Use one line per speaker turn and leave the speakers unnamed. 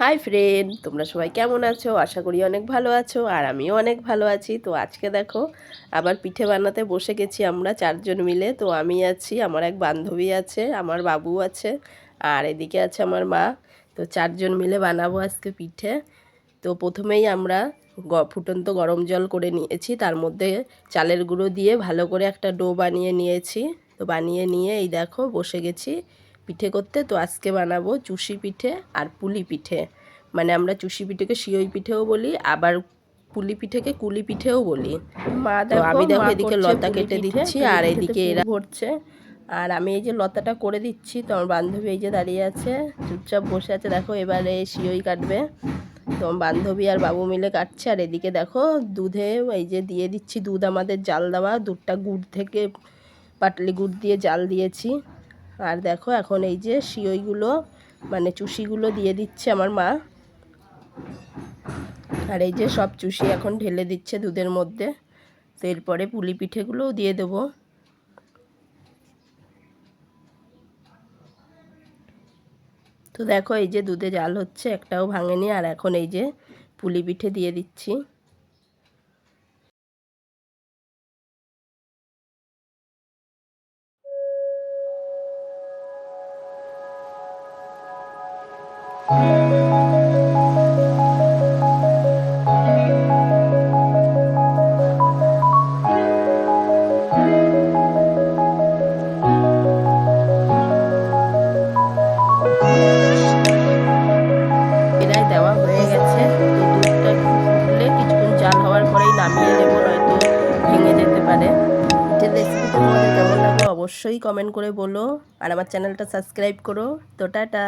Hi friend তোমরা সবাই কেমন আছো? আশা করি অনেক ভালো আছো, আর আমিও অনেক ভালো আছি। তো আজকে দেখো, আবার পিঠে বানাতে বসে গেছি আমরা চারজন মিলে। তো আমি আছি, আমার এক বান্ধবী আছে, আমার বাবু আছে, আর এদিকে আছে আমার মা। তো চারজন মিলে বানাবো আজকে পিঠে। তো প্রথমেই আমরা গ- ফুটন্ত গরম জল করে নিয়েছি। তার মধ্যে চালের গুঁড়ো দিয়ে ভালো করে একটা ডো বানিয়ে নিয়েছি। তো বানিয়ে নিয়ে এই দেখো, বসে গেছি। পিঠে করতে তো আজকে বানাবো চুষি পিঠে আর পুলি পিঠে। মানে আমরা চুষি পিঠেকে সিওই পিঠেও বলি আবার পুলি পিঠেকে কুলি পিঠেও বলি।
মা
আমি দেখো এদিকে লতা কেটে দিচ্ছি আর এদিকে এরা ভরছে। আর আমি এই যে লতাটা করে দিচ্ছি তো আমার বান্ধবী এই যে দাঁড়িয়ে আছে চুপচাপ বসে আছে দেখো এবারে সিওই কাটবে। তো বান্ধবী আর বাবু মিলে কাটছে আর এদিকে দেখো দুধে এই যে দিয়ে দিচ্ছি দুধ আমাদের জাল দেওয়া দুধটা গুড় থেকে পাটলি গুড় দিয়ে জাল দিয়েছি। আর দেখো এখন এই যে সিওইগুলো মানে চুষিগুলো দিয়ে দিচ্ছে আমার মা। আর এই যে সব চুষি এখন ঢেলে দিচ্ছে দুধের মধ্যে। তো এরপরে পুলি পিঠেগুলোও দিয়ে দেবো। তো দেখো এই যে দুধে জাল হচ্ছে, একটাও ভাঙেনি। আর এখন এই যে পুলি পিঠে দিয়ে দিচ্ছি। অবশ্যই কমেন্ট করে বলো। আর আমার চ্যানেলটা সাবস্ক্রাইব করো। তো টাটা।